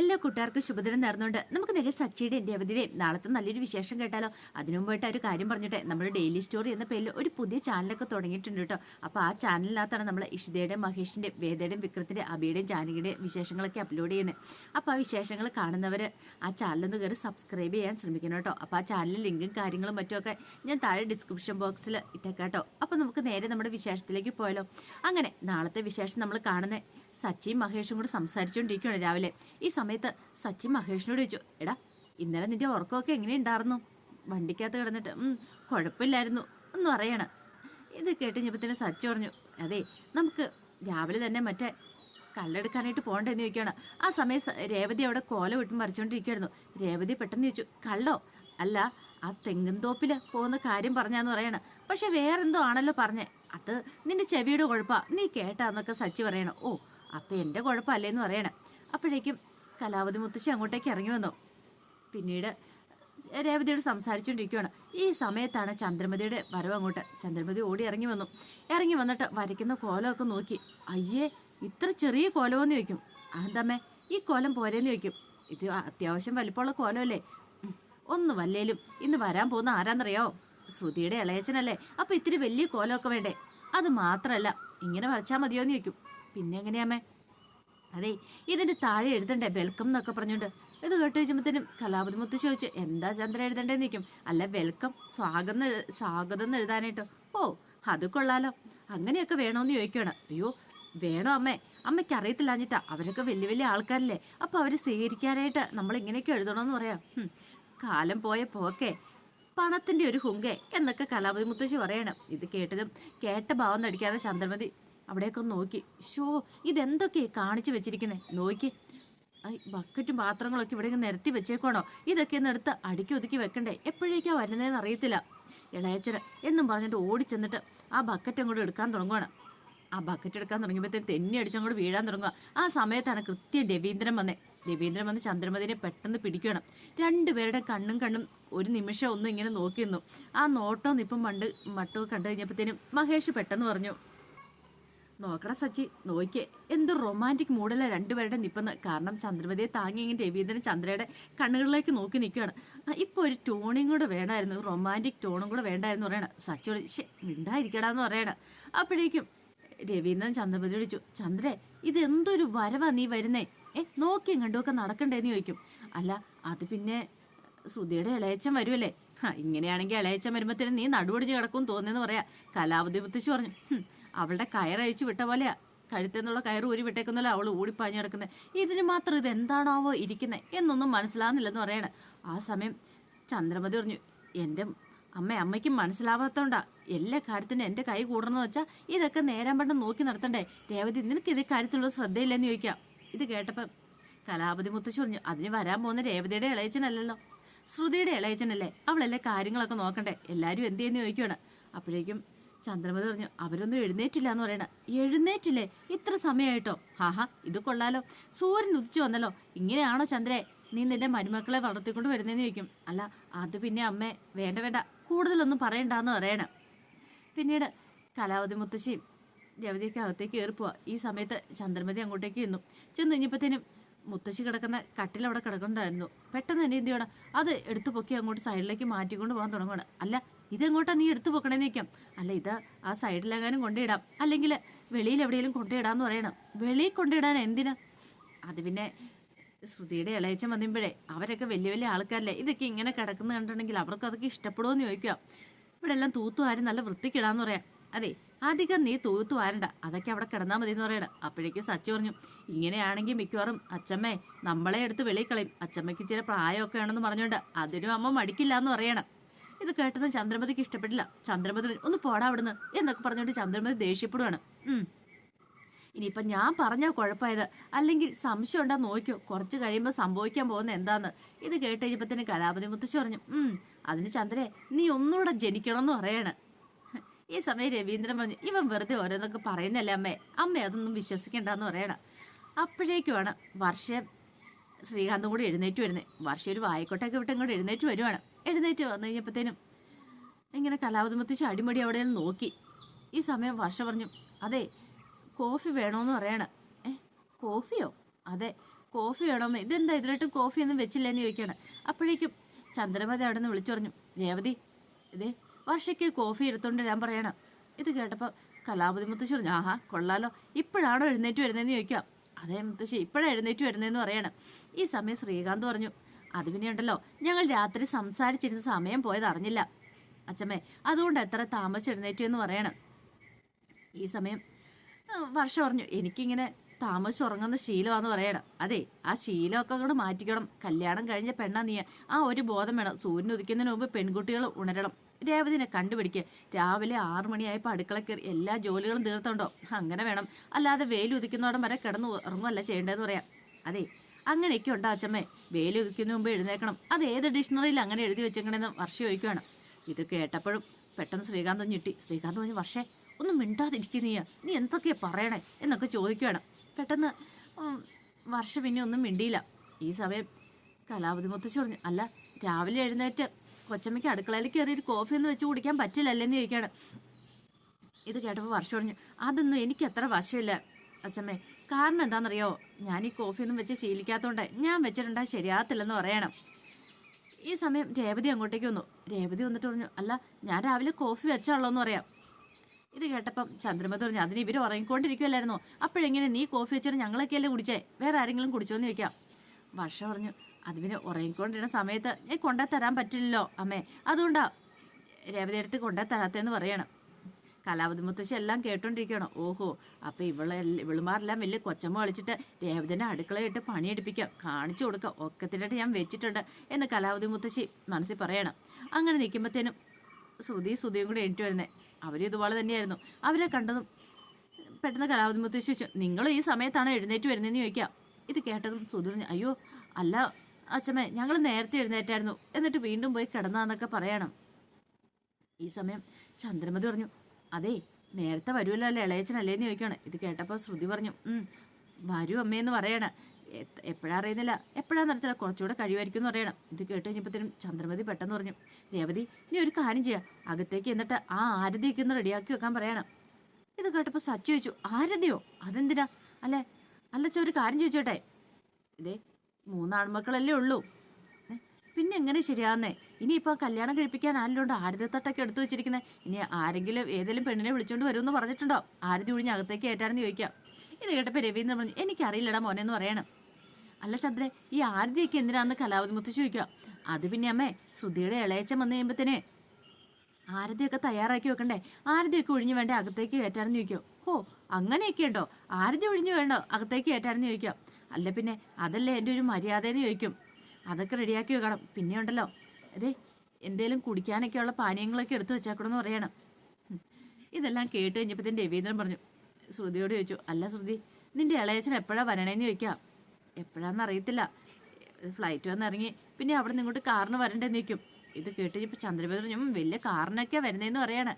എല്ലാ കൂട്ടുകാർക്കും ശുഭദിനം നേർന്നുകൊണ്ട് നമുക്ക് നേരെ സച്ചിയുടെയും രവതിയുടെയും നാളത്തെ നല്ലൊരു വിശേഷം കേട്ടാലോ? അതിനു ഒരു കാര്യം പറഞ്ഞിട്ട് നമ്മൾ ഡെയിലി സ്റ്റോറി എന്ന പേരിൽ ഒരു പുതിയ ചാനലൊക്കെ തുടങ്ങിയിട്ടുണ്ട് കേട്ടോ. അപ്പോൾ ആ ചാനലിനകത്താണ് നമ്മൾ ഇഷിതയുടെയും മഹേഷിന്റെയും വേദയുടെയും വിക്രത്തിന്റെ അബിയുടെയും ജാനകിയുടെയും വിശേഷങ്ങളൊക്കെ അപ്ലോഡ് ചെയ്യുന്നത്. അപ്പോൾ ആ വിശേഷങ്ങൾ കാണുന്നവർ ആ ചാനലൊന്ന് കയറി സബ്സ്ക്രൈബ് ചെയ്യാൻ ശ്രമിക്കണം കേട്ടോ. അപ്പോൾ ആ ചാനലിൽ ലിങ്കും കാര്യങ്ങളും മറ്റുമൊക്കെ ഞാൻ താഴെ ഡിസ്ക്രിപ്ഷൻ ബോക്സിൽ ഇട്ടേക്കാം കേട്ടോ. അപ്പോൾ നമുക്ക് നേരെ നമ്മുടെ വിശേഷത്തിലേക്ക് പോയാലോ? അങ്ങനെ നാളത്തെ വിശേഷം നമ്മൾ കാണുന്നത് സച്ചിയും മഹേഷും കൂടെ സംസാരിച്ചുകൊണ്ടിരിക്കുകയാണ് രാവിലെ. ഈ സമയത്ത് സച്ചിൻ മഹേഷിനോട് ചോദിച്ചു എടാ ഇന്നലെ നിന്റെ ഉറക്കമൊക്കെ എങ്ങനെയുണ്ടായിരുന്നു വണ്ടിക്കകത്ത് കിടന്നിട്ട് "ഉം, കുഴപ്പമില്ലായിരുന്നു ഒന്നും അറിയണം ഇത് കേട്ട് കഴിഞ്ഞപ്പോഴത്തേന് സച്ചി പറഞ്ഞു അതെ നമുക്ക് രാവിലെ തന്നെ മറ്റേ കള്ളെടുക്കാനായിട്ട് പോകണ്ടെന്ന് ചോദിക്കുകയാണ്. ആ സമയം രേവതി അവിടെ കോല വിട്ടും പറിച്ചുകൊണ്ടിരിക്കുകയായിരുന്നു. രേവതി പെട്ടെന്ന് ചോദിച്ചു കള്ളോ? അല്ല ആ തെങ്ങും തോപ്പിൽ പോകുന്ന കാര്യം പറഞ്ഞാന്ന് പറയണം. പക്ഷെ വേറെന്തോ ആണല്ലോ പറഞ്ഞേ. അത് നിന്റെ ചെവിയുടെ കുഴപ്പമാണ് നീ കേട്ടാന്നൊക്കെ സച്ചി പറയണം. ഓ അപ്പം എന്റെ കുഴപ്പമല്ലേന്ന് പറയണം. അപ്പോഴേക്കും കലാവതി മുത്തശ്ശി അങ്ങോട്ടേക്ക് ഇറങ്ങി വന്നു. പിന്നീട് രേവതിയോട് സംസാരിച്ചുകൊണ്ടിരിക്കുകയാണ് ഈ സമയത്താണ് ചന്ദ്രമതിയുടെ വരവ് അങ്ങോട്ട്. ചന്ദ്രമതി ഓടി ഇറങ്ങി വന്നു. ഇറങ്ങി വന്നിട്ട് വരയ്ക്കുന്ന കോലമൊക്കെ നോക്കി. അയ്യേ ഇത്ര ചെറിയ കോലമെന്ന് ചോദിക്കും. അഹന്തമ്മേ ഈ കോലം പോരെന്ന് ചോദിക്കും. ഇത് അത്യാവശ്യം വലിപ്പമുള്ള കോലമല്ലേ. ഒന്ന് വല്ലേലും ഇന്ന് വരാൻ പോകുന്ന ആരാന്നറിയോ? ശ്രുതിയുടെ ഇളയച്ചനല്ലേ അപ്പം ഇത്തിരി വലിയ കോലമൊക്കെ വേണ്ടേ? അത് മാത്രമല്ല ഇങ്ങനെ വരച്ചാൽ മതിയോന്ന് ചോദിക്കും. പിന്നെ എങ്ങനെയാമ്മേ? അതെ ഇതിന്റെ താഴെ എഴുതണ്ടേ? വെൽക്കം എന്നൊക്കെ പറഞ്ഞുകൊണ്ട്. ഇത് കേട്ട് വെച്ചുമ്പോഴത്തേനും കലാപതി മുത്ത് ചോദിച്ചു എന്താ ചന്ദ്ര എഴുതണ്ടേന്ന് നിൽക്കും അല്ല വെൽക്കം സ്വാഗതം സ്വാഗതം എന്ന് എഴുതാനായിട്ടോ. ഓ അത് കൊള്ളാലോ. അങ്ങനെയൊക്കെ വേണോന്ന് ചോദിക്കുകയാണ് അയ്യോ വേണോ അമ്മേ? അമ്മയ്ക്ക് അറിയത്തില്ലാഞ്ഞിട്ടാ. അവരൊക്കെ വലിയ വലിയ ആൾക്കാരല്ലേ. അപ്പോൾ അവരെ സ്വീകരിക്കാനായിട്ട് നമ്മൾ ഇങ്ങനെയൊക്കെ എഴുതണമെന്ന് പറയാം. കാലം പോയ പോക്കേ. പണത്തിന്റെ ഒരു ഹുങ്കെ എന്നൊക്കെ കലാപതി മുത്തശ്ശി പറയണം. ഇത് കേട്ടതും കേട്ട ഭാവം നടിക്കാതെ ചന്ദ്രമതി അവിടെയൊക്കെ നോക്കി. ഷോ ഇതെന്തൊക്കെ കാണിച്ചു വെച്ചിരിക്കുന്നത് നോക്കി. ബക്കറ്റും പാത്രങ്ങളൊക്കെ ഇവിടെ നിരത്തി വെച്ചേക്കോണോ ഇതൊക്കെ ഒന്ന് എടുത്ത് അടുക്കി ഒതുക്കി വെക്കണ്ടേ? എപ്പോഴേക്കാ വരുന്നതെന്ന് അറിയത്തില്ല. ഇളയച്ചന് എന്നും പറഞ്ഞിട്ട് ഓടി ചെന്നിട്ട് ആ ബക്കറ്റ് അങ്ങോട്ട് എടുക്കാൻ തുടങ്ങുവാണ്. ആ ബക്കറ്റ് എടുക്കാൻ തുടങ്ങിയപ്പോഴത്തേന് തെന്നി അടിച്ചങ്ങോട്ട് വീഴാൻ തുടങ്ങുക ആ സമയത്താണ് കൃത്യം രവീന്ദ്രൻ വന്നേ. രവീന്ദ്രൻ വന്ന് ചന്ദ്രമതിനെ പെട്ടെന്ന് പിടിക്കണം രണ്ടുപേരുടെ കണ്ണും കണ്ണും ഒരു നിമിഷം ഒന്നും ഇങ്ങനെ നോക്കി നിന്നു. ആ നോട്ടം ഇപ്പം മണ്ട് മട്ടൊക്കെ കണ്ടു കഴിഞ്ഞപ്പോഴത്തേനും മഹേഷ് പെട്ടെന്ന് പറഞ്ഞു നോക്കടാ സച്ചി നോക്കിയേ. എന്ത് റൊമാന്റിക് മൂഡല്ല രണ്ടുപേരുടെ നിപ്പെന്ന്. കാരണം ചന്ദ്രമതിയെ താങ്ങി ഇങ്ങനെ രവീന്ദ്രൻ ചന്ദ്രയുടെ കണ്ണുകളിലേക്ക് നോക്കി നിൽക്കുകയാണ്. ഇപ്പോൾ ഒരു ടോണിങ് കൂടെ വേണമായിരുന്നു റൊമാന്റിക് ടോണും കൂടെ വേണ്ടായിരുന്നു പറയണം. സച്ചിയോട് ശേ മിണ്ടായിരിക്കടാന്ന് പറയണം. അപ്പോഴേക്കും രവീന്ദ്രൻ ചന്ദ്രമതി വിളിച്ചു ചന്ദ്രേ ഇത് എന്തൊരു വരവാ നീ വരുന്നേ? ഏ നോക്കിയും കണ്ടുമൊക്കെ നടക്കണ്ടേന്ന് ചോദിക്കും. അല്ല അത് പിന്നെ സുധിയുടെ ഇളയച്ചൻ വരുമല്ലേ ഇങ്ങനെയാണെങ്കിൽ ഇളയച്ചൻ വരുമ്പോഴത്തേനും നീ നടുവടിച്ച് കിടക്കും തോന്നിയെന്ന് പറയാ. കലാവധി മുത്തശ്ശി പറഞ്ഞു "ഹും, അവളുടെ കയറഴിച്ചു വിട്ട പോലെയാ. കഴുത്തെന്നുള്ള കയറ് ഊരി വിട്ടേക്കുന്നല്ല അവൾ ഊടിപ്പാഞ്ഞു കിടക്കുന്നത് ഇതിന് മാത്രം ഇത് എന്താണാവോ ഇരിക്കുന്നത് എന്നൊന്നും മനസ്സിലാവുന്നില്ലെന്ന് പറയണ. ആ സമയം ചന്ദ്രമതി പറഞ്ഞു എന്റെ അമ്മ അമ്മയ്ക്കും മനസ്സിലാവാത്തോണ്ടാ. എല്ലാ കാര്യത്തിനും എന്റെ കൈ കൂടണമെന്ന് വെച്ചാൽ ഇതൊക്കെ നേരം പണ്ട് നോക്കി നടത്തണ്ടേ. രേവതി നിനക്ക് ഇത് കാര്യത്തിലുള്ള ശ്രദ്ധയില്ലെന്ന് ചോദിക്കാം. ഇത് കേട്ടപ്പം കലാപതി മുത്തശ്ശി പറഞ്ഞു അതിന് വരാൻ പോകുന്ന രേവതിയുടെ ഇളയച്ചനല്ലല്ലോ ശ്രുതിയുടെ ഇളയച്ചനല്ലേ അവളല്ലേ കാര്യങ്ങളൊക്കെ നോക്കണ്ടേ? എല്ലാവരും എന്ത് ചെയ്യുന്നു ചോദിക്കുകയാണ് അപ്പോഴേക്കും ചന്ദ്രമതി പറഞ്ഞു അവരൊന്നും എഴുന്നേറ്റില്ല എന്ന് പറയണ എഴുന്നേറ്റില്ലേ? ഇത്ര സമയമായിട്ടോ ഹാഹാ ഇത് കൊള്ളാലോ. സൂര്യൻ ഉദിച്ചു വന്നല്ലോ. ഇങ്ങനെയാണോ ചന്ദ്രേ? നീ നിന്റെ മരുമക്കളെ വളർത്തിക്കൊണ്ട് വരുന്നതെന്ന് ചോദിക്കും. അല്ല അത് പിന്നെ അമ്മേ വേണ്ട വേണ്ട. കൂടുതലൊന്നും പറയണ്ടെന്ന് പറയണം. പിന്നീട് കലാവതി മുത്തശ്ശിയും രവതിയൊക്കെ അകത്തേക്ക് കയറിപ്പോവാ ഈ സമയത്ത് ചന്ദ്രമതി അങ്ങോട്ടേക്ക് ചെന്നു. ചെന്ന് കഴിഞ്ഞപ്പോഴത്തേനും മുത്തശ്ശി കിടക്കുന്ന കട്ടിലവിടെ കിടക്കണ്ടായിരുന്നു. പെട്ടെന്ന് തന്നെ എന്ത് ചെയ്യണം? അത് എടുത്തു പൊക്കി അങ്ങോട്ട് സൈഡിലേക്ക് മാറ്റിക്കൊണ്ട് പോകാൻ തുടങ്ങണം അല്ല ഇതെങ്ങോട്ടാ നീ എടുത്തു പൊക്കണേന്ന് നിൽക്കാം അല്ല ഇത് ആ സൈഡിലെങ്ങാനും കൊണ്ടിടാം അല്ലെങ്കിൽ വെളിയിൽ എവിടെയെങ്കിലും കൊണ്ടിടാന്ന് പറയണം. വെളിയിൽ കൊണ്ടിടാൻ എന്തിനാ? അത് പിന്നെ ശ്രുതിയുടെ ഇളയച്ചൻ വന്നുമ്പോഴേ അവരൊക്കെ വലിയ വലിയ ആൾക്കാരല്ലേ. ഇതൊക്കെ ഇങ്ങനെ കിടക്കുന്ന കണ്ടിട്ടുണ്ടെങ്കിൽ അവർക്ക് അതൊക്കെ ഇഷ്ടപ്പെടുമോ ചോദിക്കുക. ഇവിടെ എല്ലാം തൂത്തുവാരി നല്ല വൃത്തിക്കിടാന്ന് പറയാം. അതെ അധികം നീ തൂത്തുവാരണ്ട അതൊക്കെ അവിടെ കിടന്നാൽ മതി എന്ന് പറയണം. അപ്പോഴേക്കും സച്ചു പറഞ്ഞു ഇങ്ങനെയാണെങ്കിൽ മിക്കവാറും അച്ചമ്മേ നമ്മളെ എടുത്ത് വെളിയിൽ കളയും. അച്ചമ്മയ്ക്ക് ഇച്ചിരി പ്രായമൊക്കെ ആണെന്ന് പറഞ്ഞുകൊണ്ട് അതിനും അമ്മ മടിക്കില്ല എന്ന് പറയണം. ഇത് കേട്ടതും ചന്ദ്രമതിക്ക് ഇഷ്ടപ്പെട്ടില്ല. ചന്ദ്രമതി ഒന്ന് പോടാ അവിടുന്ന് എന്നൊക്കെ പറഞ്ഞുകൊണ്ട് ചന്ദ്രമതി ദേഷ്യപ്പെടുവാണ്. ഇനിയിപ്പം ഞാൻ പറഞ്ഞാൽ കുഴപ്പമായത് അല്ലെങ്കിൽ സംശയം ഉണ്ടാ നോക്കിയോ. കുറച്ച് കഴിയുമ്പോൾ സംഭവിക്കാൻ പോകുന്ന എന്താന്ന്. ഇത് കേട്ട് കഴിഞ്ഞപ്പോൾ തന്നെ കലാപതി മുത്തശ്ശി പറഞ്ഞു അതിന് ചന്ദ്രേ നീ ഒന്നുകൂടെ ജനിക്കണം എന്ന് പറയാണ്. ഈ സമയം രവീന്ദ്രൻ പറഞ്ഞു ഇവൻ വെറുതെ ഓരോന്നൊക്കെ പറയുന്നല്ലേ അമ്മേ. അമ്മ അതൊന്നും വിശ്വസിക്കണ്ടെന്ന് പറയണം. അപ്പോഴേക്കുമാണ് വർഷ ശ്രീകാന്തും കൂടി എഴുന്നേറ്റ് വരുന്നത് വർഷം ഒരു വായിക്കോട്ടൊക്കെ വിട്ടും ഇങ്ങോട്ട് എഴുന്നേറ്റ് വരുവാണ്. എഴുന്നേറ്റ് വന്നു കഴിഞ്ഞപ്പോഴത്തേനും ഇങ്ങനെ കലാപതിമത്തിച്ച് അടിമടി അവിടെ നോക്കി. ഈ സമയം വർഷ പറഞ്ഞു അതെ കോഫി വേണോന്ന് പറയണം. ഏ കോഫിയോ? അതെ കോഫി വേണോമേ ഇതെന്താ ഇതിലോട്ട് കോഫി ഒന്നും വെച്ചില്ല എന്ന് ചോദിക്കുകയാണ് അപ്പോഴേക്കും ചന്ദ്രമതി അവിടെ നിന്ന് വിളിച്ചു പറഞ്ഞു രേവതി ഇതേ വർഷയ്ക്ക് കോഫി എടുത്തുകൊണ്ട് വരാൻ പറയണം. ഇത് കേട്ടപ്പോൾ കലാപതി മുത്തശ്ശി പറഞ്ഞു ആഹാ കൊള്ളാലോ ഇപ്പോഴാണോ എഴുന്നേറ്റ് വരുന്നതെന്ന് ചോദിക്കാം. അതേ മുത്തശ്ശി ഇപ്പോഴാണ് എഴുന്നേറ്റ് വരുന്നതെന്ന് പറയണം. ഈ സമയം ശ്രീകാന്ത് പറഞ്ഞു അത് പിന്നെ ഉണ്ടല്ലോ ഞങ്ങൾ രാത്രി സംസാരിച്ചിരുന്ന സമയം പോയത് അറിഞ്ഞില്ല. അച്ഛമ്മേ അതുകൊണ്ട് എത്ര താമസിച്ചെഴുന്നേറ്റു എന്ന് പറയണം. ഈ സമയം വർഷം പറഞ്ഞു എനിക്കിങ്ങനെ താമസിച്ച് ഉറങ്ങുന്ന ശീലമാണെന്ന് പറയണം. അതെ ആ ശീലമൊക്കെ കൂടെ മാറ്റിക്കണം. കല്യാണം കഴിഞ്ഞ പെണ്ണാ നീ ആ ഒരു ബോധം വേണം. സൂര്യൻ ഉദിക്കുന്നതിന് മുമ്പ് പെൺകുട്ടികൾ ഉണരണം. രേവതിനെ കണ്ടുപിടിക്കുക രാവിലെ ആറു മണിയായപ്പോൾ അടുക്കള കയറി എല്ലാ ജോലികളും തീർത്തുണ്ടോ? അങ്ങനെ വേണം. അല്ലാതെ വെയിൽ ഉദിക്കുന്നോടം വരെ കിടന്ന് ഉറങ്ങുമല്ല ചെയ്യേണ്ടതെന്ന് പറയാം. അതെ അങ്ങനെയൊക്കെ ഉണ്ടോ അച്ഛമ്മേ. വയ്ക്കുന്ന മുമ്പ് എഴുന്നേക്കണം അത് ഏത് ഡിക്ഷണറിയിൽ അങ്ങനെ എഴുതി വെച്ചേക്കണെന്ന് വർഷ ചോദിക്കുകയാണ് ഇത് കേട്ടപ്പോഴും പെട്ടെന്ന് ശ്രീകാന്ത് ഞെട്ടി. ശ്രീകാന്ത് പറഞ്ഞു വർഷേ ഒന്നും മിണ്ടാതിരിക്കുന്നീയ നീ എന്തൊക്കെയാ പറയണേ? എന്നൊക്കെ ചോദിക്കുകയാണ് പെട്ടെന്ന് വർഷ പിന്നെ ഒന്നും മിണ്ടിയില്ല. ഈ സമയം കലാപതി മുത്തശ്ശി പറഞ്ഞു അല്ല രാവിലെ എഴുന്നേറ്റ് കൊച്ചമ്മയ്ക്ക് അടുക്കളയിൽ കയറി ഒരു കോഫി ഒന്ന് വെച്ച് കുടിക്കാൻ പറ്റില്ലല്ലെന്ന് ചോദിക്കുകയാണ് ഇത് കേട്ടപ്പോൾ വർഷം പറഞ്ഞു അതൊന്നും എനിക്ക് അത്ര വശമില്ല. അച്ഛമ്മേ കാരണം എന്താണെന്നറിയോ? ഞാൻ ഈ കോഫിയൊന്നും വെച്ച് ശീലിക്കാത്തതുകൊണ്ട് ഞാൻ വെച്ചിട്ടുണ്ടാ ശരിയാകത്തില്ലെന്ന് പറയണം. ഈ സമയം രേവതി അങ്ങോട്ടേക്ക് വന്നു. രേവതി വന്നിട്ട് പറഞ്ഞു അല്ല ഞാൻ രാവിലെ കോഫി വെച്ചാണല്ലോ പറയാം. ഇത് കേട്ടപ്പം ചന്ദ്രമതി പറഞ്ഞു അതിന് ഇവർ ഉറങ്ങിക്കൊണ്ടിരിക്കുമല്ലായിരുന്നു അപ്പോഴെങ്ങനെ നീ കോഫി വെച്ചിട്ട് ഞങ്ങളൊക്കെയല്ലേ കുടിച്ചേ? വേറെ ആരെങ്കിലും കുടിച്ചോന്ന് ചോദിക്കാം. വർഷ പറഞ്ഞു അത് പിന്നെ ഉറങ്ങിക്കൊണ്ടിരുന്ന സമയത്ത് ഞാൻ കൊണ്ടേ തരാൻ പറ്റില്ലല്ലോ അമ്മേ. അതുകൊണ്ടാ രേവതി എടുത്ത് കൊണ്ടേ തരാത്തേന്ന് പറയണം. കലാവതി മുത്തശ്ശി എല്ലാം കേട്ടോണ്ടിരിക്കണം ഓഹോ അപ്പൊ ഇവളെ ഇവളുമാരെല്ലാം വലിയ കൊച്ചമ്മ കളിച്ചിട്ട് രേവതിന്റെ അടുക്കളയിട്ട് പണിയെടുപ്പിക്കാം കാണിച്ചു കൊടുക്കാം ഒക്കത്തിനായിട്ട് ഞാൻ വെച്ചിട്ടുണ്ട് എന്ന് കലാവതി മുത്തശ്ശി മനസ്സിൽ പറയണം. അങ്ങനെ നിൽക്കുമ്പോഴത്തേനും ശ്രുതി ശ്രുതിയും കൂടെ എണീറ്റ് വരുന്നേ. അവരും ഇതുപോലെ തന്നെയായിരുന്നു. അവരെ കണ്ടതും പെട്ടെന്ന് കലാവതി മുത്തശ്ശി ചോദിച്ചു നിങ്ങളും ഈ സമയത്താണ് എഴുന്നേറ്റ് വരുന്നതെന്ന് ചോദിക്കാം ഇത് കേട്ടതും ശ്രുതി പറഞ്ഞു അയ്യോ അല്ല അച്ഛമ്മേ ഞങ്ങൾ നേരത്തെ എഴുന്നേറ്റായിരുന്നു. എന്നിട്ട് വീണ്ടും പോയി കിടന്നാന്നൊക്കെ പറയണം. ഈ സമയം ചന്ദ്രമതി പറഞ്ഞു അതെ നേരത്തെ വരുമല്ലോ അല്ലേ ഇളയച്ചനല്ലേന്ന് ചോദിക്കുകയാണ് ഇത് കേട്ടപ്പോൾ ശ്രുതി പറഞ്ഞു "ഉം, വരൂ അമ്മയെന്ന് പറയണ. എപ്പോഴാ അറിയുന്നില്ല. എപ്പോഴാന്ന് അറിയത്തില്ല കുറച്ചുകൂടെ കഴിയുമായിരിക്കും എന്ന് പറയണം. ഇത് കേട്ട് കഴിഞ്ഞപ്പോഴത്തേനും ചന്ദ്രമതി പെട്ടെന്ന് പറഞ്ഞു രേവതി നീ ഒരു കാര്യം ചെയ്യുക അകത്തേക്ക് എന്നിട്ട് ആ ആരതിയൊക്കെ ഒന്ന് റെഡിയാക്കി വെക്കാൻ പറയണം. ഇത് കേട്ടപ്പോൾ സച്ചു ചോദിച്ചു ആരതിയോ? അതെന്തിനാ? അല്ലേ? അല്ല ചോ ഒരു കാര്യം ചോദിച്ചോട്ടെ. ഇതേ മൂന്നാൺമക്കളല്ലേ ഉള്ളൂ. പിന്നെ എങ്ങനെ ശരിയാന്നേ ഇനിയിപ്പോൾ കല്യാണം കഴിപ്പിക്കാൻ ആരിലുണ്ട് ആരതത്തട്ടൊക്കെ എടുത്തു വെച്ചിരിക്കുന്നത് ഇനി ആരെങ്കിലും ഏതെങ്കിലും പെണ്ണിനെ വിളിച്ചോണ്ട് വരുമെന്ന് പറഞ്ഞിട്ടുണ്ടോ? ആരതി ഒഴിഞ്ഞ് അകത്തേക്ക് ഏറ്റാണെന്ന് ചോദിക്കാം. ഇത് കേട്ടപ്പോൾ രവീന്ദ്രൻ പറഞ്ഞു എനിക്കറിയില്ലടാ മോനെന്ന് പറയണം. അല്ല ചന്ദ്രൻ ഈ ആരതിയൊക്കെ എന്തിനാന്ന് കലാവതി മുത്തശ്ശി ചോദിക്കുക. അത് പിന്നെ അമ്മേ സുധിയുടെ ഇളയച്ചം വന്നു കഴിയുമ്പത്തേനെ ആരതിയൊക്കെ തയ്യാറാക്കി വെക്കണ്ടേ? ആരതിയൊക്കെ ഒഴിഞ്ഞു വേണ്ട അകത്തേക്ക് കയറ്റാണെന്ന് ചോദിക്കോ ഓ അങ്ങനെയൊക്കെ ഉണ്ടോ? ആരതി ഒഴിഞ്ഞു വേണ്ടോ അകത്തേക്ക് കയറ്റാണെന്ന് ചോദിക്കാം അല്ല പിന്നെ അതല്ലേ എന്റെ ഒരു മര്യാദയെന്ന് ചോദിക്കും. അതൊക്കെ റെഡിയാക്കി വെക്കണം. പിന്നെ ഉണ്ടല്ലോ അതെ എന്തേലും കുടിക്കാനൊക്കെയുള്ള പാനീയങ്ങളൊക്കെ എടുത്തു വെച്ചേക്കണമെന്ന് പറയണം. ഇതെല്ലാം കേട്ട് കഴിഞ്ഞപ്പോൾ തന്നെ രവീന്ദ്രൻ പറഞ്ഞു ശ്രുതിയോട് ചോദിച്ചു അല്ല ശ്രുതി നിന്റെ ഇളയച്ചൻ എപ്പോഴാ വരണേന്ന് ചോദിക്കാം? എപ്പോഴാന്ന് അറിയത്തില്ല. ഫ്ലൈറ്റ് വന്ന് ഇറങ്ങി പിന്നെ അവിടെ നിന്ന് ഇങ്ങോട്ട് കാറിന് വരണ്ടെന്ന് ചോദിക്കും. ഇത് കേട്ട് കഴിഞ്ഞപ്പോൾ ചന്ദ്രഭദ്രൻ "ഉം, വലിയ കാറിനൊക്കെയാണ് വരുന്നതെന്ന് പറയാണ്.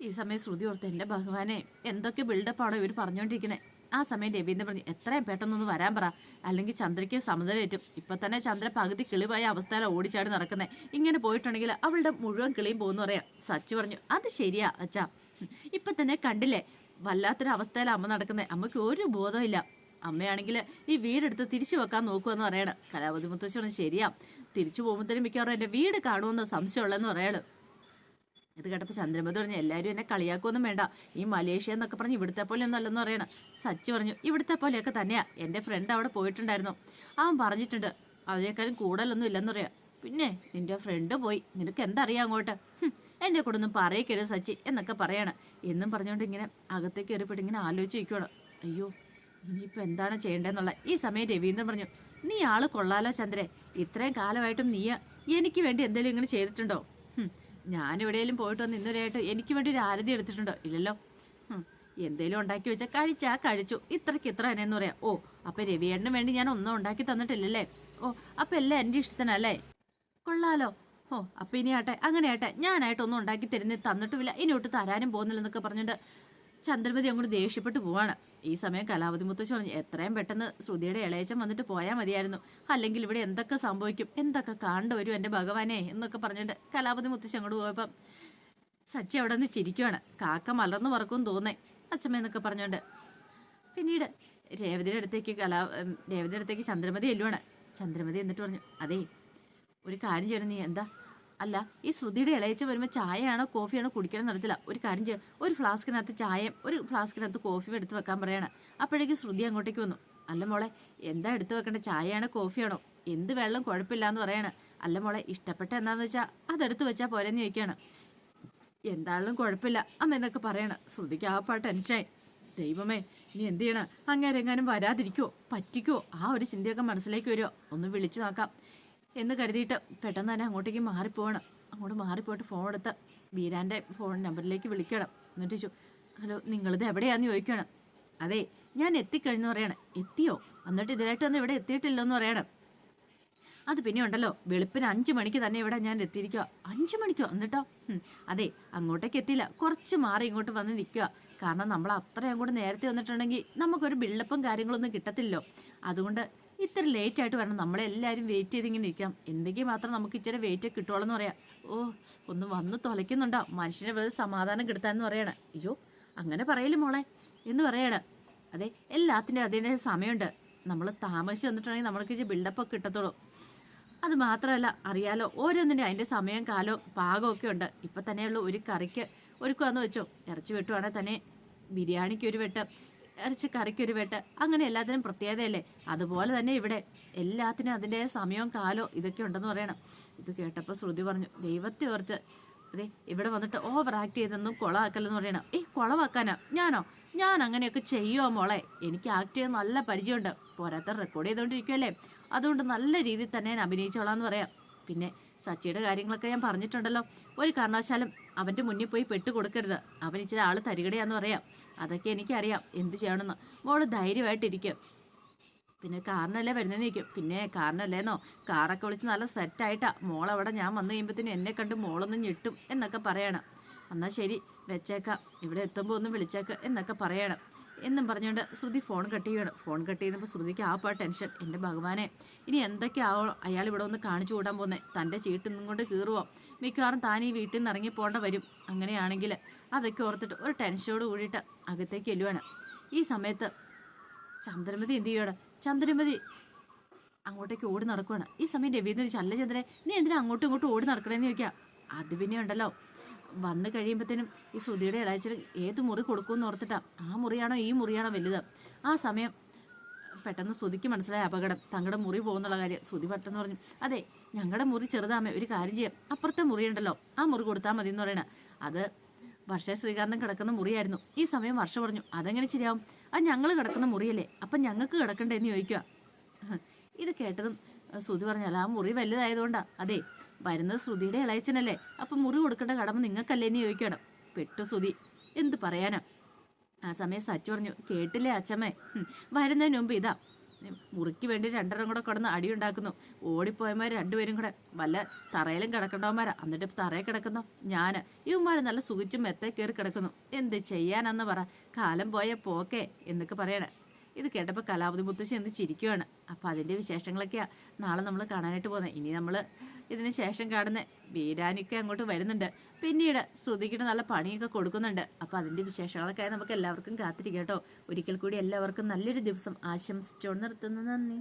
ഈ സമയം ശ്രുതി ഓർത്ത് എന്റെ ഭഗവാനെ എന്തൊക്കെ ബിൽഡപ്പാണോ ഇവർ പറഞ്ഞുകൊണ്ടിരിക്കുന്നത് ആ സമയം രവീന്ദ്രൻ പറഞ്ഞു എത്രയും പെട്ടെന്നൊന്ന് വരാൻ പറ. അല്ലെങ്കിൽ ചന്ദ്രയ്ക്ക് സമുദ്രമേറ്റും ഇപ്പം തന്നെ ചന്ദ്ര പകുതി കിളിവായ അവസ്ഥയിലാണ് ഓടിച്ചാടി നടക്കുന്നത് ഇങ്ങനെ പോയിട്ടുണ്ടെങ്കിൽ അവളുടെ മുഴുവൻ കിളിയും പോകുന്നു പറയാം. സച്ചി പറഞ്ഞു അത് ശരിയാ അച്ഛാ. ഇപ്പം തന്നെ കണ്ടില്ലേ? വല്ലാത്തൊരു അമ്മ നടക്കുന്നത് അമ്മയ്ക്ക് ഒരു ബോധമില്ല അമ്മയാണെങ്കിൽ ഈ വീടെടുത്ത് തിരിച്ചു വെക്കാൻ നോക്കുമെന്ന് പറയണം. കലാപതി മുത്തശ്ശി ശരിയാ. തിരിച്ചു പോകുമ്പോഴത്തേനും മിക്കവാറും എന്റെ വീട് കാണുമെന്ന് സംശയമുള്ളതെന്ന് പറയണം. ഇത് കേട്ടപ്പോൾ ചന്ദ്രമതി പറഞ്ഞു എല്ലാവരും എന്നെ കളിയാക്കുമൊന്നും വേണ്ട. ഈ മലേഷ്യ എന്നൊക്കെ പറഞ്ഞ് ഇവിടുത്തെ പോലെ ഒന്നും അല്ലെന്ന് പറയണം. സച്ചു പറഞ്ഞു ഇവിടുത്തെ പോലെയൊക്കെ തന്നെയാ. എന്റെ ഫ്രണ്ട് അവിടെ പോയിട്ടുണ്ടായിരുന്നു. അവൻ പറഞ്ഞിട്ടുണ്ട് അതിനേക്കാളും കൂടുതലൊന്നും ഇല്ലെന്ന് പറയാം. പിന്നെ നിന്റെ ഫ്രണ്ട് പോയി. നിനക്ക് എന്തറിയാം അങ്ങോട്ട്? എന്നെ കൂടെ ഒന്നും പറയക്കരുത് സച്ചി എന്നൊക്കെ പറയാണ്. എന്നും പറഞ്ഞുകൊണ്ട് ഇങ്ങനെ അകത്തേക്ക് ഏറിപ്പെട്ട് ഇങ്ങനെ ആലോചിച്ച് നിൽക്കണം അയ്യോ ഇനിയിപ്പോൾ എന്താണ് ചെയ്യേണ്ടതെന്നുള്ള? ഈ സമയം രവീന്ദ്രൻ പറഞ്ഞു നീ ആൾ കൊള്ളാലോ ചന്ദ്രേ. ഇത്രയും കാലമായിട്ടും നീ എനിക്ക് വേണ്ടി എന്തെങ്കിലും ഇങ്ങനെ ചെയ്തിട്ടുണ്ടോ? ഞാൻ എവിടെയെങ്കിലും പോയിട്ട് വന്ന് ഇന്നുവരെയായിട്ട് എനിക്ക് വേണ്ടി ഒരു ആരതി എടുത്തിട്ടുണ്ടോ? ഇല്ലല്ലോ. എന്തേലും ഉണ്ടാക്കി വെച്ചാൽ കഴിച്ചാ കഴിച്ചു. ഇത്രയ്ക്ക് ഇത്ര തന്നെയെന്ന് പറയാം. ഓ അപ്പൊ രവിയേട്ടന് വേണ്ടി ഞാൻ ഒന്നും ഉണ്ടാക്കി തന്നിട്ടില്ലല്ലേ? ഓ അപ്പൊ എല്ലാം എന്റെ ഇഷ്ടത്തിനല്ലേ? കൊള്ളാലോ. ഓ അപ്പൊ ഇനി ആട്ടെ അങ്ങനെ ആട്ടെ ഞാനായിട്ടൊന്നും ഉണ്ടാക്കി തരുന്ന തന്നിട്ടുമില്ല. ഇനി ഒട്ട് തരാനും പോകുന്നില്ലെന്നൊക്കെ പറഞ്ഞിട്ട് ചന്ദ്രമതി അങ്ങോട്ട് ദേഷ്യപ്പെട്ടു പോവാണ്. ഈ സമയം കലാവതി മുത്തശ്ശി പറഞ്ഞു എത്രയും പെട്ടെന്ന് ശ്രുതിയുടെ ഇളയച്ചൻ വന്നിട്ട് പോയാൽ മതിയായിരുന്നു. അല്ലെങ്കിൽ ഇവിടെ എന്തൊക്കെ സംഭവിക്കും? എന്തൊക്കെ കാണേണ്ടി വരും എന്റെ ഭഗവാനെ? എന്നൊക്കെ പറഞ്ഞിട്ട് കലാവതി മുത്തശ്ശി അങ്ങോട്ട് പോയപ്പം സച്ചി അവിടെ നിന്ന് ചിരിക്കുവാണ്. കാക്ക മലർന്നു പറക്കും തോന്നേ അച്ഛമ്മ എന്നൊക്കെ പറഞ്ഞുകൊണ്ട് പിന്നീട് രേവതിയുടെ അടുത്തേക്ക് കലാ രേവതിയുടെ അടുത്തേക്ക് ചന്ദ്രമതി എല്ലുവാണ് ചന്ദ്രമതി എന്നിട്ട് പറഞ്ഞു അതേ ഒരു കാര്യം ചെയ്യണം നീ എന്താ അല്ല ഈ ശ്രുതിയുടെ ഇളയച്ച വരുമ്പോൾ ചായയാണോ കോഫിയാണോ കുടിക്കണം നടത്തില്ല ഒരു കാര്യം ചെയ്യുക ഒരു ഫ്ലാസ്കിനകത്ത് ചായയും ഒരു ഫ്ലാസ്കിനകത്ത് കോഫിയും എടുത്ത് വെക്കാൻ പറയണം. അപ്പോഴേക്കും ശ്രുതി അങ്ങോട്ടേക്ക് വന്നു. അല്ല മോളെ എന്താ എടുത്ത് വെക്കേണ്ട ചായയാണോ കോഫിയാണോ? എന്ത് വെള്ളം കുഴപ്പമില്ല എന്ന് പറയണം. അല്ല മോളെ ഇഷ്ടപ്പെട്ട എന്താന്ന് വെച്ചാൽ അതെടുത്ത് വെച്ചാൽ പോരെന്ന് ചോദിക്കുകയാണ്. എന്താണെങ്കിലും കുഴപ്പമില്ല അമ്മ എന്നൊക്കെ പറയണം. ശ്രുതിക്ക് ആ പാട്ട് ടെൻഷനായി. ദൈവമേ ഇനി എന്ത് ചെയ്യണം? അങ്ങേരെങ്ങാനും വരാതിരിക്കോ പറ്റിക്കോ ആ ഒരു ചിന്തയൊക്കെ മനസ്സിലേക്ക് വരുമോ ഒന്ന് വിളിച്ചു നോക്കാം. എന്ന് കരുതിയിട്ട് പെട്ടെന്ന് തന്നെ അങ്ങോട്ടേക്ക് മാറിപ്പോകണം. അങ്ങോട്ട് മാറിപ്പോയിട്ട് ഫോൺ എടുത്ത് വീരാന്റെ ഫോൺ നമ്പറിലേക്ക് വിളിക്കണം. എന്നിട്ട് ചോ ഹലോ നിങ്ങളിത് എവിടെയാന്ന് ചോദിക്കണം? അതെ ഞാൻ എത്തിക്കഴിഞ്ഞു പറയണം. എത്തിയോ? എന്നിട്ട് ഇതിനായിട്ട് ഒന്നും ഇവിടെ എത്തിയിട്ടില്ലെന്ന് പറയണം. അത് പിന്നെ ഉണ്ടല്ലോ വെളുപ്പിന് അഞ്ചു മണിക്ക് തന്നെ ഇവിടെ ഞാൻ എത്തിയിരിക്കുക അഞ്ചു മണിക്കോ? എന്നിട്ടോ? അതെ അങ്ങോട്ടേക്ക് എത്തിയില്ല. കുറച്ച് മാറി ഇങ്ങോട്ട് വന്ന് നിൽക്കുക കാരണം നമ്മൾ അത്രയും അങ്ങോട്ട് നേരത്തെ വന്നിട്ടുണ്ടെങ്കിൽ നമുക്കൊരു ബിൽഡപ്പും കാര്യങ്ങളൊന്നും കിട്ടത്തില്ലോ അതുകൊണ്ട് ഇത്ര ലേറ്റ് ആയിട്ട് വരണം. നമ്മളെല്ലാവരും വെയിറ്റ് ചെയ്തിങ്ങനെ ഇരിക്കാം എന്തെങ്കിലും മാത്രം നമുക്ക് ഇച്ചിരി വെയിറ്റ് കിട്ടുള്ളൂ എന്ന് പറയാം. ഓ ഒന്ന് വന്ന് തുലയ്ക്കുന്നുണ്ടോ? മനുഷ്യനെ വെറുതെ സമാധാനം കിട്ടാന്ന് പറയണ. അയ്യോ അങ്ങനെ പറയൽ മോളെ? എന്ന് പറയണ. അതെ എല്ലാത്തിന്റെ അതിന്റെ സമയമുണ്ട്. നമ്മൾ താമസിച്ച് വന്നിട്ടുണ്ടെങ്കിൽ നമ്മൾക്ക് ബിൽഡപ്പ് ഒക്കെ കിട്ടത്തുള്ളൂ. അത് മാത്രമല്ല അറിയാലോ ഓരോന്നിന്റെ അതിന്റെ സമയം കാലവും പാകമൊക്കെ ഉണ്ട്. ഇപ്പം തന്നെയുള്ള ഒരു കറിക്ക് ഒരുക്കുവാന്ന് വെച്ചോ. ഇറച്ചി വെട്ടുവാണെങ്കിൽ തന്നെ. ബിരിയാണിക്ക് ഒരു വെട്ട്. ഇറച്ചി കറിക്ക് ഒരു വെട്ട്. അങ്ങനെ എല്ലാത്തിനും പ്രത്യേകതയല്ലേ? അതുപോലെ തന്നെ ഇവിടെ എല്ലാത്തിനും അതിന്റെ സമയവും കാലവും ഇതൊക്കെ ഉണ്ടെന്ന് പറയണം. ഇത് കേട്ടപ്പോൾ ശ്രുതി പറഞ്ഞു ദൈവത്തെ ഓർത്ത് അതെ ഇവിടെ വന്നിട്ട് ഓവർ ആക്ട് ചെയ്തൊന്നും കുളമാക്കല്ലെന്ന് പറയണം. ഏയ് കുളമാക്കാനാ ഞാനോ? ഞാൻ അങ്ങനെയൊക്കെ ചെയ്യുമോ മോളെ? എനിക്ക് ആക്ട് ചെയ്യാൻ നല്ല പരിചയമുണ്ട്. പോരാത്ത റെക്കോർഡ് ചെയ്തുകൊണ്ടിരിക്കുമല്ലേ അതുകൊണ്ട് നല്ല രീതിയിൽ തന്നെ ഞാൻ അഭിനയിച്ചോളാം എന്ന് പറയാം. പിന്നെ സച്ചിയുടെ കാര്യങ്ങളൊക്കെ ഞാൻ പറഞ്ഞിട്ടുണ്ടല്ലോ. ഒരു കാരണവശാലും അവന്റെ മുന്നിൽ പോയി പെട്ട് കൊടുക്കരുത് അവൻ ഇച്ചിരി ആൾ തരികടയാന്ന് പറയാം. അതൊക്കെ എനിക്കറിയാം. എന്ത് ചെയ്യണമെന്ന്. മോൾ ധൈര്യമായിട്ടിരിക്കും. പിന്നെ കാറിനല്ലേ വരുന്നതെന്ന് ചോദിക്കും. പിന്നെ കാറിനല്ലേന്നോ? കാറൊക്കെ വിളിച്ച് നല്ല സെറ്റായിട്ടാ. മോളവിടെ ഞാൻ വന്നു കഴിയുമ്പോഴത്തേനും എന്നെ കണ്ട് മോളൊന്നും ഞെട്ടും എന്നൊക്കെ പറയണം. എന്നാൽ ശരി വെച്ചേക്കാം. ഇവിടെ എത്തുമ്പോൾ ഒന്ന് വിളിച്ചേക്കാം എന്നൊക്കെ പറയണം. എന്നും പറഞ്ഞുകൊണ്ട് ശ്രുതി ഫോൺ കട്ട് ചെയ്യണം ഫോൺ കട്ട് ചെയ്തപ്പോൾ ശ്രുതിക്ക് ആ പാ ടെൻഷൻ. എന്റെ ഭഗവാനെ ഇനി എന്തൊക്കെയാവോ അയാൾ ഇവിടെ ഒന്ന് കാണിച്ചു കൂടാൻ പോകുന്നത് തന്റെ ചീട്ടിന്നും കൊണ്ട് കീറുവോ? മിക്കവാറും താൻ ഈ വീട്ടിൽ നിന്ന് ഇറങ്ങി പോകേണ്ട വരും. അങ്ങനെയാണെങ്കിൽ അതൊക്കെ ഓർത്തിട്ട് ഒരു ടെൻഷനോട് കൂടിയിട്ട് അകത്തേക്ക് എല്ലുവാണ് ഈ സമയത്ത് ചന്ദ്രമതി എന്ത് ചെയ്യണം ചന്ദ്രമതി അങ്ങോട്ടേക്ക് ഓടി നടക്കുവാണ്. ഈ സമയം രവീന്ദ്രൻ ചല്ല ചന്ദ്രൻ നീ എന്തിനാ അങ്ങോട്ടും ഇങ്ങോട്ടും ഓടി നടക്കണേന്ന് ചോദിക്കാം. അത് പിന്നെ ഉണ്ടല്ലോ. വന്ന് കഴിയുമ്പോഴത്തേനും ഈ ശ്രുതിയുടെ ഇളയച്ചൻ ഏത് മുറി കൊടുക്കുമെന്ന് ഓർത്തിട്ടാ. ആ മുറിയാണോ ഈ മുറിയാണോ വലുത്? ആ സമയം പെട്ടെന്ന് ശ്രുതിക്ക് മനസ്സിലായ അപകടം. തങ്ങളുടെ മുറി പോകുന്നുള്ള കാര്യം ശ്രുതി പെട്ടെന്ന് പറഞ്ഞു അതെ ഞങ്ങളുടെ മുറി ചെറുതാമേ ഒരു കാര്യം ചെയ്യാം. അപ്പുറത്തെ മുറിയുണ്ടല്ലോ ആ മുറി കൊടുത്താൽ മതി എന്ന് പറയണ. അത് വർഷ ശ്രീകാന്തം കിടക്കുന്ന മുറിയായിരുന്നു. ഈ സമയം വർഷ പറഞ്ഞു അതെങ്ങനെ ശരിയാവും? അത് ഞങ്ങൾ കിടക്കുന്ന മുറിയല്ലേ അപ്പം ഞങ്ങൾക്ക് കിടക്കണ്ടേ? എന്ന് ചോദിക്കുക ഇത് കേട്ടതും ശ്രുതി പറഞ്ഞാൽ ആ മുറി വലുതായതുകൊണ്ടാണ് അതെ വരുന്നത് ശ്രുതിയുടെ ഇളയച്ചനല്ലേ അപ്പം മുറി കൊടുക്കേണ്ട കടമ നിങ്ങൾക്കല്ലേ എന്ന് ചോദിക്കണം പെട്ടു ശ്രുതി. എന്ത് പറയാനാ? ആ സമയം സച്ചു പറഞ്ഞു കേട്ടില്ലേ അച്ഛമ്മേ വരുന്നതിന് മുമ്പ് ഇതാ. മുറിക്ക് വേണ്ടി രണ്ടെണ്ണം കൂടെ കിടന്ന് അടിയുണ്ടാക്കുന്നു ഓടിപ്പോയമാർ രണ്ടുപേരും കൂടെ വല്ല തറയിലും കിടക്കണ്ടവന്മാരാ. എന്നിട്ട് തറയിൽ കിടക്കുന്നു? ഞാൻ ഇവന്മാർ നല്ല സുഖിച്ചും മെത്തേ കയറി കിടക്കുന്നു. എന്ത് ചെയ്യാനെന്ന് പറ. കാലം പോയ പോക്കേ എന്നൊക്കെ പറയണേ. ഇത് കേട്ടപ്പോൾ കലാവതി മുത്തശ്ശി എന്ന് ചിരിക്കുവാണ്. അപ്പോൾ അതിന്റെ വിശേഷങ്ങളൊക്കെയാണ് നാളെ നമ്മൾ കാണാനായിട്ട് പോകുന്നത് ഇനി നമ്മൾ ഇതിന് ശേഷം കാണുന്ന വീരാനിക്ക് അങ്ങോട്ട് വരുന്നുണ്ട്. പിന്നീട് സ്തുതിക്കിട്ട് നല്ല പണിയൊക്കെ കൊടുക്കുന്നുണ്ട്. അപ്പോൾ അതിന്റെ വിശേഷങ്ങളൊക്കെ നമുക്ക് എല്ലാവർക്കും കാത്തിരിക്കാം കേട്ടോ. ഒരിക്കൽ കൂടി എല്ലാവർക്കും നല്ലൊരു ദിവസം ആശംസിച്ചുകൊണ്ട് നിർത്തുന്നു. നന്ദി.